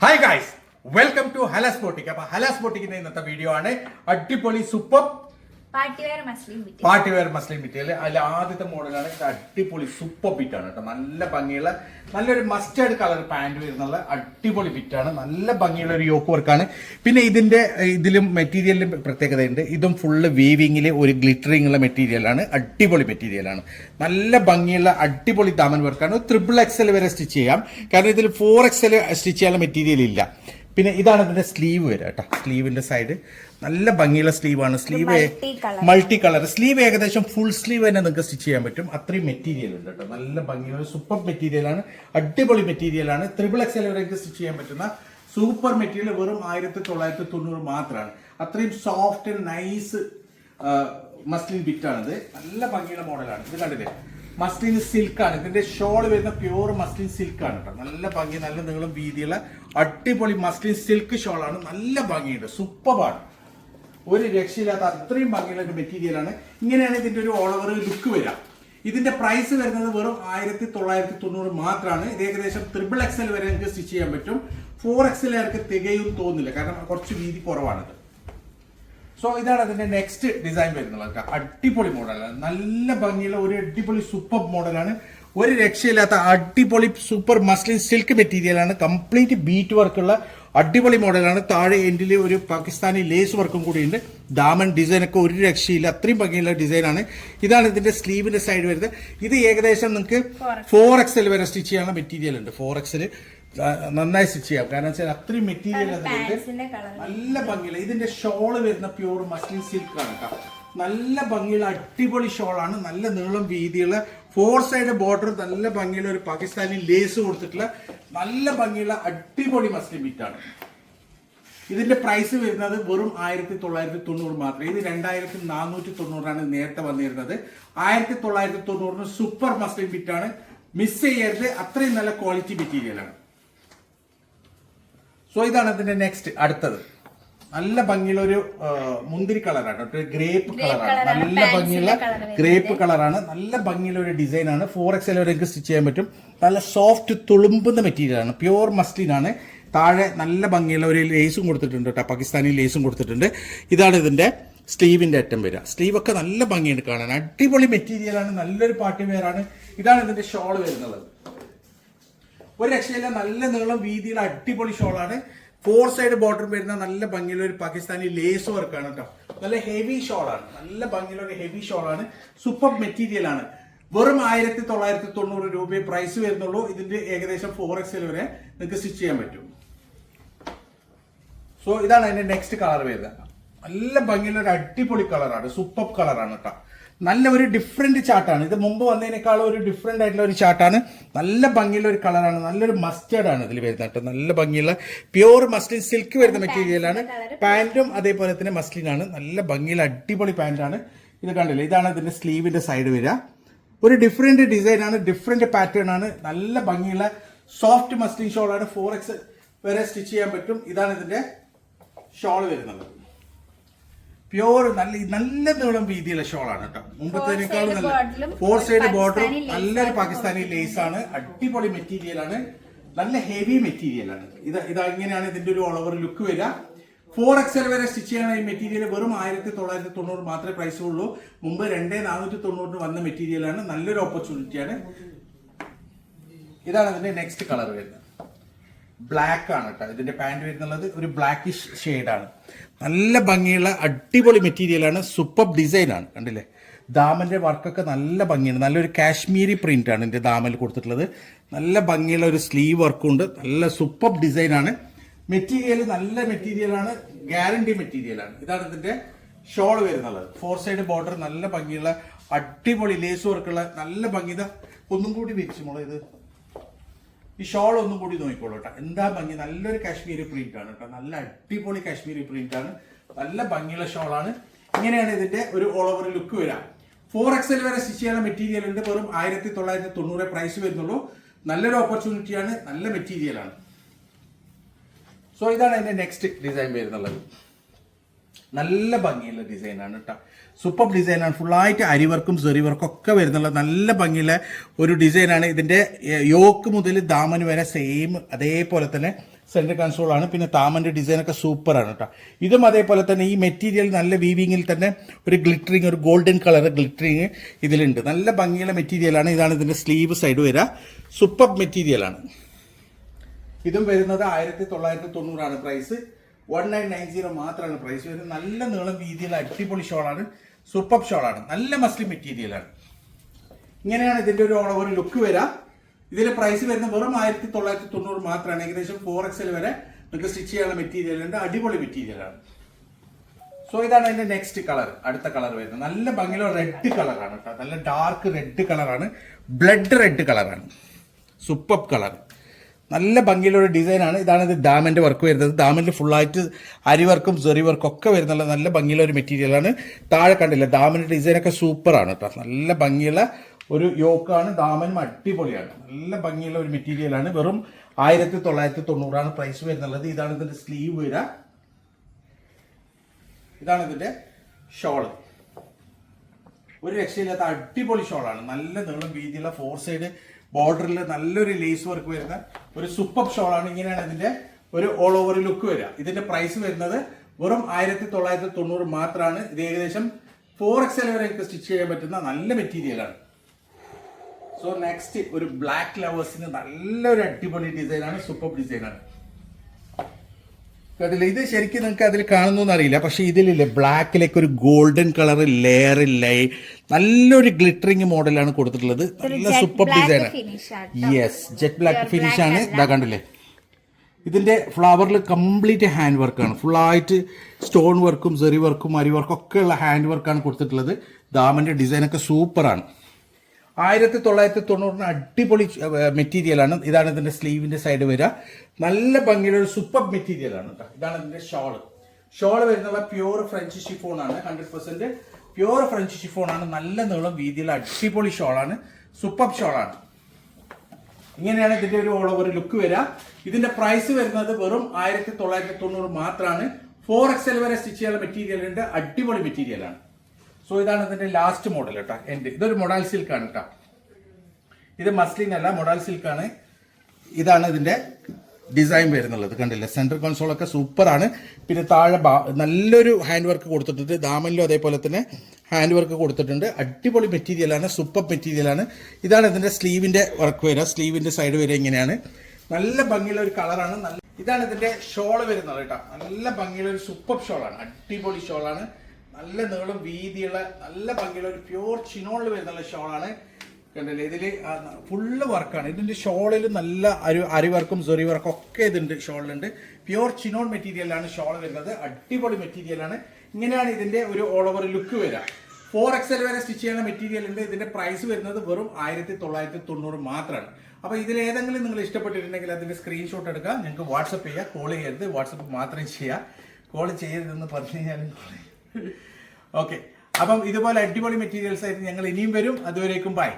Hi guys welcome to Halas boutique അപ്പൊ ഹലാസ് ബോട്ടിക്കിന്റെ ഇന്നത്തെ വീഡിയോ ആണ്. അടിപൊളി സൂപ്പർ പാർട്ടി വെയർ മസ്ലിം ബിറ്റിൽ അതിൽ ആദ്യത്തെ മോഡലാണ്. അടിപൊളി സൂപ്പർ ബിറ്റാണ് കേട്ടോ. നല്ല ഭംഗിയുള്ള നല്ലൊരു മസ്റ്റേർഡ് കളർ പാന്റ് വരുന്നുള്ള അടിപൊളി ബിറ്റാണ് നല്ല ഭംഗിയുള്ള ഒരു യോക്ക് വർക്കാണ്. പിന്നെ ഇതിന്റെ ഇതിലും മെറ്റീരിയലിലും പ്രത്യേകതയുണ്ട്. ഇതും ഫുള്ള് വീവിങ്ങിൽ ഒരു ഗ്ലിറ്ററിംഗ് ഉള്ള മെറ്റീരിയലാണ് അടിപൊളി മെറ്റീരിയലാണ് നല്ല ഭംഗിയുള്ള അടിപൊളി ദാമൻ വർക്കാണ് ത്രിപ്പിൾ എക്സൽ വരെ സ്റ്റിച്ച് ചെയ്യാം. കാരണം ഇതിൽ ഫോർ എക്സൽ സ്റ്റിച്ച് ചെയ്യാനുള്ള മെറ്റീരിയൽ ഇല്ല. പിന്നെ ഇതാണ് ഇതിന്റെ സ്ലീവ് വരിക കേട്ടോ. സ്ലീവിന്റെ സൈഡ് നല്ല ഭംഗിയുള്ള സ്ലീവാണ് സ്ലീവ്. മൾട്ടി കളർ സ്ലീവ് ഏകദേശം ഫുൾ സ്ലീവ് തന്നെ നിങ്ങൾക്ക് സ്റ്റിച്ച് ചെയ്യാൻ പറ്റും. അത്രയും മെറ്റീരിയൽ ഉണ്ട് കേട്ടോ. നല്ല ഭംഗിയുള്ള സൂപ്പർ മെറ്റീരിയലാണ് അടിപൊളി മെറ്റീരിയലാണ് ത്രിബിൾ എക്സ് എൽ വരെ സ്റ്റിച്ച് ചെയ്യാൻ പറ്റുന്ന സൂപ്പർ മെറ്റീരിയൽ വെറും ആയിരത്തി തൊള്ളായിരത്തി തൊണ്ണൂറ് മാത്രമാണ് അത്രയും സോഫ്റ്റ് ആൻഡ് നൈസ് മസ്ലിൻ ബിറ്റാണിത് നല്ല ഭംഗിയുള്ള മോഡലാണ് ഇത് കണ്ടില്ലേ? മസ്ലിൻ സിൽക്ക് ആണ്. ഇതിന്റെ ഷോൾ വരുന്ന പ്യൂർ മസ്ലിൻ സിൽക്ക് ആണ് കേട്ടോ. നല്ല ഭംഗി നല്ല നീളം വീതിയുള്ള അടിപൊളി മസ്ലിൻ സിൽക്ക് ഷോളാണ് നല്ല ഭംഗിയുണ്ട്. സൂപ്പറാണ് ഒരു രക്ഷയില്ലാത്ത അത്രയും ഭംഗിയുള്ള ഒരു മെറ്റീരിയലാണ് ഇങ്ങനെയാണ് ഇതിന്റെ ഒരു ഓൾ ലുക്ക് വരിക. ഇതിന്റെ പ്രൈസ് വരുന്നത് വെറും ആയിരത്തി തൊള്ളായിരത്തി തൊണ്ണൂറ് മാത്രമാണ് ഇത് ഏകദേശം ത്രിബിൾ എക്സൽ വരെ നിങ്ങൾക്ക് സ്റ്റിച്ച് ചെയ്യാൻ പറ്റും. ഫോർ എക്സൽ ആർക്ക് തികയും തോന്നില്ല. കാരണം കുറച്ച് വീതി കുറവാണിത്. സോ ഇതാണ് അതിന്റെ നെക്സ്റ്റ് ഡിസൈൻ വരുന്നത്. അടിപൊളി മോഡലാണ് നല്ല ഭംഗിയുള്ള ഒരു അടിപൊളി സൂപ്പർ മോഡലാണ് ഒരു രക്ഷയില്ലാത്ത അടിപൊളി സൂപ്പർ മസ്ലിൻ സിൽക്ക് മെറ്റീരിയലാണ് കംപ്ലീറ്റ് ബീറ്റ് വർക്കുള്ള അടിപൊളി മോഡലാണ് താഴെ എൻഡിൽ ഒരു പാകിസ്ഥാനി ലേസ് വർക്കും കൂടിയുണ്ട് ഡാമൻ ഡിസൈൻ ഒക്കെ ഒരു രക്ഷയില്ല. അത്രയും ഭംഗിയുള്ള ഡിസൈനാണ് ഇതാണ് ഇതിന്റെ സ്ലീവിന്റെ സൈഡ് വരുന്നത്. ഇത് ഏകദേശം നിങ്ങൾക്ക് ഫോർ എക്സൽ വരെ സ്റ്റിച്ച് ചെയ്യാനുള്ള മെറ്റീരിയൽ ഉണ്ട്. ഫോർ എക്സൽ നന്നായി സ്റ്റിച്ച് ചെയ്യാം. കാരണം വെച്ചാൽ അത്രയും മെറ്റീരിയൽ നല്ല ഭംഗിയുള്ള ഇതിന്റെ ഷോൾ വരുന്ന പ്യൂർ മസ്ലിൻ സിൽക്ക് ആണ് കേട്ടോ നല്ല ഭംഗിയുള്ള അടിപൊളി ഷോളാണ് നല്ല നീളം വീതിയുള്ള ഫോർ സൈഡ് ബോർഡർ നല്ല ഭംഗിയുള്ള ഒരു പാകിസ്ഥാനി ലേസ് കൊടുത്തിട്ടുള്ള നല്ല ഭംഗിയുള്ള അടിപൊളി മസ്ലിൻ ബിറ്റാണ് ഇതിന്റെ പ്രൈസ് വരുന്നത് വെറും ആയിരത്തി തൊള്ളായിരത്തി തൊണ്ണൂറ് മാത്രമേ ഇത് രണ്ടായിരത്തി നാനൂറ്റി തൊണ്ണൂറാണ് നേരത്തെ വന്നിരുന്നത്. ആയിരത്തി തൊള്ളായിരത്തി തൊണ്ണൂറിന് സൂപ്പർ മസ്ലിൻ ബിറ്റാണ് മിസ് ചെയ്യരുത്. അത്രയും നല്ല ക്വാളിറ്റി മെറ്റീരിയലാണ് സോ ഇതാണ് ഇതിന്റെ നെക്സ്റ്റ് അടുത്തത്. നല്ല ഭംഗിയുള്ള ഒരു മുന്തിരി കളറാണ്. കേട്ടോ ഗ്രേപ്പ് കളറാണ്. നല്ല ഭംഗിയുള്ള ഗ്രേപ്പ് കളറാണ്. നല്ല ഭംഗിയുള്ള ഒരു ഡിസൈൻ ആണ്. ഫോർ എക്സ് എൽ വരെ സ്റ്റിച്ച് ചെയ്യാൻ പറ്റും. നല്ല സോഫ്റ്റ് തുളുമ്പുന്ന മെറ്റീരിയൽ ആണ്. പ്യുവർ മസ്ലിൻ ആണ്. താഴെ നല്ല ഭംഗിയുള്ള ഒരു ലേസും കൊടുത്തിട്ടുണ്ട് കേട്ടോ. പാകിസ്ഥാനി ലേസും കൊടുത്തിട്ടുണ്ട്. ഇതാണ് ഇതിന്റെ സ്ലീവിന്റെ അറ്റം വരിക. സ്ലീവ് ഒക്കെ നല്ല ഭംഗിയുണ്ട് കാണാൻ. അടിപൊളി മെറ്റീരിയൽ ആണ്. നല്ലൊരു പാർട്ടി വേറാണ് ഇതാണ് ഇതിന്റെ ഷോൾ വരുന്നത്. ഒരു രക്ഷയില്ല നല്ല നീളം വീതിയുള്ള അടിപൊളി ഷോളാണ് ഫോർ സൈഡ് ബോർഡർ വരുന്ന നല്ല ഭംഗിയുള്ള ഒരു പാകിസ്ഥാനി ലേസ് വർക്കാണ് കേട്ടോ നല്ല ഹെവി ഷോളാണ് നല്ല ഭംഗിയുള്ള ഒരു ഹെവി ഷോളാണ് സൂപ്പർ മെറ്റീരിയൽ ആണ്. വെറും ആയിരത്തി തൊള്ളായിരത്തി തൊണ്ണൂറ് രൂപയെ പ്രൈസ് വരുന്നുള്ളൂ. ഇതിന്റെ ഏകദേശം ഫോർ എക്സ് വരെ നിങ്ങൾക്ക് സ്റ്റിച്ച് ചെയ്യാൻ പറ്റും. സോ ഇതാണ് അതിന്റെ നെക്സ്റ്റ് കളർ വരുന്നത്. നല്ല ഭംഗിയുള്ള ഒരു അടിപൊളി കളറാണ് സൂപ്പർ കളറാണ് കേട്ടോ നല്ല ഒരു ഡിഫറെന്റ് ചാർട്ടാണ് ഇത് മുമ്പ് വന്നതിനേക്കാളും ഒരു ഡിഫറെന്റ് ആയിട്ടുള്ള ഒരു ചാർട്ടാണ് നല്ല ഭംഗിയുള്ള ഒരു കളറാണ് നല്ലൊരു മസ്റ്റേർഡ് ആണ് ഇതിൽ വരുന്നത് കേട്ടോ. നല്ല ഭംഗിയുള്ള പ്യൂർ മസ്ലിൻ സിൽക്ക് വരുന്ന മെറ്റീരിയലാണ് പാന്റും അതേപോലെ തന്നെ മസ്ലിനാണ് നല്ല ഭംഗിയുള്ള അടിപൊളി പാന്റാണ് ഇത് കണ്ടില്ലേ? ഇതാണ് ഇതിന്റെ സ്ലീവിന്റെ സൈഡ് വരിക. ഒരു ഡിഫറെന്റ് ഡിസൈനാണ് ആണ്. ഡിഫറെന്റ് പാറ്റേൺ ആണ്. നല്ല ഭംഗിയുള്ള സോഫ്റ്റ് മസ്ലിൻ ഷോളാണ് ആണ്. ഫോർ എക്സ് വരെ സ്റ്റിച്ച് ചെയ്യാൻ പറ്റും. ഇതാണ് ഇതിന്റെ ഷോൾ വരുന്നത്. പ്യോർ നല്ല നല്ല നീളം വീതിയുള്ള ഷോളാണ് കേട്ടോ. മുമ്പത്തേക്കാളും നല്ല. ഫോർ സൈഡ് ബോർഡർ നല്ലൊരു പാകിസ്ഥാനി ലേസ് ആണ്. അടിപൊളി മെറ്റീരിയൽ ആണ്. നല്ല ഹെവി മെറ്റീരിയൽ ആണ്. ഇത് ഇത് ഇങ്ങനെയാണ് ഇതിന്റെ ഒരു ഓൾ ഓവർ ലുക്ക് വരിക. ഫോർ എക്സൽ വരെ സ്റ്റിച്ച് ചെയ്യണ ഈ മെറ്റീരിയൽ വെറും ആയിരത്തി തൊള്ളായിരത്തി തൊണ്ണൂറ് മാത്രമേ പ്രൈസ് ഉള്ളൂ. മുമ്പ് രണ്ടേ നാനൂറ്റി തൊണ്ണൂറിന് വന്ന മെറ്റീരിയലാണ് നല്ലൊരു ഓപ്പർച്യൂണിറ്റിയാണ് ഇതാണ് അതിന്റെ നെക്സ്റ്റ് കളർ വരുന്നത്. ബ്ലാക്ക് ആണ് കേട്ടോ ഇതിന്റെ പാന്റ് വരുന്നുള്ളത് ഒരു ബ്ലാക്കിഷ് ആണ് നല്ല ഭംഗിയുള്ള അടിപൊളി മെറ്റീരിയലാണ് സൂപ്പർ ഡിസൈൻ ആണ്. കണ്ടില്ലേ? ദാമന്റെ വർക്കൊക്കെ നല്ല ഭംഗിയാണ് നല്ലൊരു കാശ്മീരി പ്രിന്റ് ആണ് ഇതിന്റെ ദാമൽ കൊടുത്തിട്ടുള്ളത്. നല്ല ഭംഗിയുള്ള ഒരു സ്ലീവ് വർക്കും ഉണ്ട് നല്ല സൂപ്പർ ഡിസൈനാണ് മെറ്റീരിയൽ നല്ല മെറ്റീരിയലാണ്. ഗ്യാരണ്ടി മെറ്റീരിയലാണ്. ഇതാണ് ഇതിന്റെ ഷോൾ വരുന്നത്. ഫോർ സൈഡ് ബോർഡർ നല്ല ഭംഗിയുള്ള അടിപൊളി ലേസ് വർക്കുള്ള നല്ല ഭംഗിത ഒന്നും കൂടി വിരിച്ചു മോളെ ഇത്. ഈ ഷോൾ ഒന്നും കൂടി നോക്കിക്കോളൂ എന്താ ഭംഗി? നല്ലൊരു കാശ്മീരി പ്രിന്റ് ആണ് കേട്ടോ. നല്ല അടിപൊളി കാശ്മീരി പ്രിന്റ് ആണ്. നല്ല ഭംഗിയുള്ള ഷോളാണ് ഇങ്ങനെയാണ് ഇതിന്റെ ഒരു ഓൾ ഓവർ ലുക്ക് വരാം. ഫോർ എക്സൽ വരെ സ്റ്റിച്ച് ചെയ്യാനുള്ള മെറ്റീരിയൽ ഉണ്ട്. വെറും ആയിരത്തി തൊള്ളായിരത്തി തൊണ്ണൂറ് പ്രൈസ് വരുന്നുള്ളൂ. നല്ലൊരു ഓപ്പർച്യൂണിറ്റിയാണ് നല്ല മെറ്റീരിയലാണ് സോ ഇതാണ് അതിന്റെ നെക്സ്റ്റ് ഡിസൈൻ വരുന്നുള്ളത്. നല്ല ഭംഗിയുള്ള ഡിസൈനാണ് കേട്ടോ സൂപ്പർ ഡിസൈനാണ് ഫുള്ളായിട്ട് അരിവർക്കും സെറിവർക്കും ഒക്കെ വരുന്നുള്ള നല്ല ഭംഗിയുള്ള ഒരു ഡിസൈനാണ് ഇതിന്റെ യോക്ക് മുതൽ ദാമന് വരെ സെയിം അതേപോലെ തന്നെ സെന്റർ ആണ്. പിന്നെ താമന്റെ ഡിസൈനൊക്കെ സൂപ്പറാണ് കേട്ടോ ഇതും അതേപോലെ തന്നെ ഈ മെറ്റീരിയൽ നല്ല വീവിങ്ങിൽ തന്നെ ഒരു ഗ്ലിറ്ററിങ് ഒരു ഗോൾഡൻ കളർ ഗ്ലിറ്ററിങ് ഇതിലുണ്ട്. നല്ല ഭംഗിയുള്ള മെറ്റീരിയലാണ് ഇതാണ് ഇതിന്റെ സ്ലീവ് സൈഡ് വരിക സൂപ്പർ മെറ്റീരിയലാണ് ഇതും വരുന്നത് ആയിരത്തി തൊള്ളായിരത്തി തൊണ്ണൂറാണ് price one nine nine zero മാത്രമാണ് പ്രൈസ് വരുന്നത്. നല്ല നീളം വീതിയുള്ള അടിപൊളി ഷോളാണ് സൂപ്പർ ഷോളാണ് നല്ല മസ്ലിം മെറ്റീരിയലാണ് ഇങ്ങനെയാണ് ഇതിന്റെ ഒരു ഒരു ലുക്ക് വരാം. ഇതിന്റെ പ്രൈസ് വരുന്നത് വെറും ആയിരത്തി തൊള്ളായിരത്തി തൊണ്ണൂറ് മാത്രമാണ് ഏകദേശം ഫോർ എക്സൽ വരെ നിങ്ങൾക്ക് സ്റ്റിച്ച് ചെയ്യാനുള്ള മെറ്റീരിയൽ ഉണ്ട്. അടിപൊളി മെറ്റീരിയലാണ് സോ ഇതാണ് അതിന്റെ നെക്സ്റ്റ് കളർ അടുത്ത കളർ വരുന്നത്. നല്ല ഭംഗിയുള്ള റെഡ് കളറാണ് കേട്ടോ. നല്ല ഡാർക്ക് റെഡ് കളറാണ് ബ്ലഡ് റെഡ് കളറാണ് സൂപ്പർ കളർ നല്ല ഭംഗിയിലുള്ള ഒരു ഡിസൈനാണ് ഇതാണ് ഇത് ഡാമിന്റെ വർക്ക് വരുന്നത്. ഡാമിന്റെ ഫുള്ളായിട്ട് അരി വർക്കും സെറി വർക്കും ഒക്കെ വരുന്നുള്ള നല്ല ഭംഗിയുള്ള ഒരു മെറ്റീരിയലാണ് താഴെ കണ്ടില്ല ഡാമിന്റെ ഡിസൈനൊക്കെ സൂപ്പറാണ് കേട്ടോ നല്ല ഭംഗിയുള്ള ഒരു യോക്കാണ്. ദാമനും അടിപൊളിയാണ്. നല്ല ഭംഗിയുള്ള ഒരു മെറ്റീരിയലാണ് വെറും ആയിരത്തി തൊള്ളായിരത്തി തൊണ്ണൂറാണ് പ്രൈസ് വരുന്നുള്ളത്. ഇതാണ് ഇതിന്റെ സ്ലീവ് വരിക ഇതാണ് ഇതിന്റെ ഷോൾ ഒരു രക്ഷയില്ലാത്ത അടിപൊളി ഷോളാണ് നല്ല നീളം വീതിയുള്ള ഫോർ സൈഡ് ബോർഡറിൽ നല്ലൊരു ലേസ് വർക്ക് വരുന്ന ഒരു സൂപ്പർ ഷോളാണ് ഇങ്ങനെയാണ് ഇതിന്റെ ഒരു ഓൾ ഓവർ ലുക്ക് വരിക. ഇതിന്റെ പ്രൈസ് വരുന്നത് വെറും ആയിരത്തി തൊള്ളായിരത്തി തൊണ്ണൂറ് മാത്രമാണ്. ഇത് ഏകദേശം ഫോർ എക്സൽ വരെ എനിക്ക് സ്റ്റിച്ച് ചെയ്യാൻ പറ്റുന്ന നല്ല മെറ്റീരിയലാണ് സോ നെക്സ്റ്റ് ഒരു ബ്ലാക്ക് ലവേഴ്സിന് നല്ലൊരു അടിപൊളി ഡിസൈനാണ് സൂപ്പർ ഡിസൈനാണ് അതിൽ ഇത് ശരിക്കും നിങ്ങൾക്ക് അതിൽ കാണുന്നു അറിയില്ല. പക്ഷെ ഇതിലില്ലേ ബ്ലാക്കിലേക്ക് ഒരു ഗോൾഡൻ കളർ ലെയർ ഇല്ലേ? നല്ലൊരു ഗ്ലിറ്ററിങ് മോഡലാണ് കൊടുത്തിട്ടുള്ളത്. നല്ല super design yes jet black finish ആണ്. ഇതാ കണ്ടില്ലേ? ഇതിന്റെ ഫ്ലവറിൽ കംപ്ലീറ്റ് ഹാൻഡ് വർക്കാണ് ഫുള്ളായിട്ട് സ്റ്റോൺ വർക്കും സെറി വർക്കും അരി വർക്കും ഒക്കെ ഉള്ള ഹാൻഡ് വർക്കാണ് കൊടുത്തിട്ടുള്ളത്. ദാമന്റെ ഡിസൈനൊക്കെ സൂപ്പറാണ് ആയിരത്തി തൊള്ളായിരത്തി തൊണ്ണൂറിന് അടിപൊളി മെറ്റീരിയലാണ് ഇതാണ് ഇതിന്റെ സ്ലീവിന്റെ സൈഡ് വരിക. നല്ല ഭംഗിയുള്ള ഒരു സൂപ്പർ മെറ്റീരിയലാണ് കേട്ടോ ഇതാണ് ഇതിന്റെ ഷോൾ ഷോൾ വരുന്നത് പ്യൂർ ഫ്രഞ്ച് ഷിഫോൺ ആണ് hundred percent pure French chiffon ആണ്. നല്ല നീളം വീതിയുള്ള അടിപൊളി ഷോളാണ് സൂപ്പർ ഷോളാണ് ഇങ്ങനെയാണ് ഇതിന്റെ ഒരു ഓൾ ഓവർ ലുക്ക് വരിക. ഇതിന്റെ പ്രൈസ് വരുന്നത് വെറും ആയിരത്തി തൊള്ളായിരത്തി തൊണ്ണൂറ് മാത്രമാണ് ഫോർ എക്സൽ വരെ സ്റ്റിച്ച് ചെയ്യാനുള്ള മെറ്റീരിയൽ അടിപൊളി മെറ്റീരിയലാണ് സോ ഇതാണ് ഇതിന്റെ ലാസ്റ്റ് മോഡൽ കേട്ടോ എന്റെ ഇതൊരു മൊഡാൽ ആണ് കേട്ടോ ഇത് മസ്ലിൻ അല്ല മൊഡാൽ ആണ്. ഇതാണ് ഇതിന്റെ ഡിസൈൻ വരുന്നുള്ളത് കണ്ടില്ലേ? സെൻട്രൽ കൺസോളൊക്കെ സൂപ്പറാണ് പിന്നെ താഴെ നല്ലൊരു ഹാൻഡ് വർക്ക് കൊടുത്തിട്ടുണ്ട്. ദാമനിലും അതേപോലെ തന്നെ ഹാൻഡ് വർക്ക് കൊടുത്തിട്ടുണ്ട്. അടിപൊളി മെറ്റീരിയലാണ് സൂപ്പർ മെറ്റീരിയലാണ് ഇതാണ് ഇതിന്റെ സ്ലീവിന്റെ വർക്ക് വരിക. സ്ലീവിന്റെ സൈഡ് വരിക ഇങ്ങനെയാണ്. നല്ല ഭംഗിയുള്ള ഒരു കളറാണ് നല്ല ഇതാണ് ഇതിന്റെ ഷോൾ വരുന്നത് കേട്ടോ നല്ല ഭംഗിയുള്ള ഒരു സൂപ്പർ ഷോളാണ് അടിപൊളി ഷോളാണ് നല്ല നീളം വീതിയുള്ള നല്ല ഭംഗിയുള്ള ഒരു പ്യൂർ ചിനോളിൽ വരുന്നുള്ള ഷോളാണ് കണ്ടില്ലേ? ഇതിൽ ഫുള്ള് വർക്കാണ് ഇതിന്റെ ഷോളിൽ നല്ല അരി അരി വർക്കും സൊറി വർക്കും ഒക്കെ ഇതുണ്ട് ഷോളിലുണ്ട് പ്യുവർ ചിനോൾ മെറ്റീരിയലാണ് ഷോൾ വരുന്നത്. അടിപൊളി മെറ്റീരിയലാണ് ഇങ്ങനെയാണ് ഇതിന്റെ ഒരു ഓൾ ഓവർ ലുക്ക് വരിക. ഫോർ എക്സൽ വരെ സ്റ്റിച്ച് ചെയ്യുന്ന മെറ്റീരിയൽ ഉണ്ട്. ഇതിന്റെ പ്രൈസ് വരുന്നത് വെറും ആയിരത്തി തൊള്ളായിരത്തി തൊണ്ണൂറ് മാത്രമാണ് അപ്പൊ ഇതിൽ ഏതെങ്കിലും നിങ്ങൾ ഇഷ്ടപ്പെട്ടിട്ടുണ്ടെങ്കിൽ അതിന്റെ സ്ക്രീൻഷോട്ട് എടുക്കുക നിങ്ങൾക്ക് വാട്സപ്പ് ചെയ്യുക കോൾ ചെയ്യരുത്. വാട്സപ്പ് മാത്രം ചെയ്യുക കോൾ ചെയ്യരുതെന്ന് പറഞ്ഞു കഴിഞ്ഞാലും ഓക്കെ അപ്പം ഇതുപോലെ അടിപൊളി മെറ്റീരിയൽസ് ആയിട്ട് ഞങ്ങൾ ഇനിയും വരും. അതുവരേക്കും ബൈ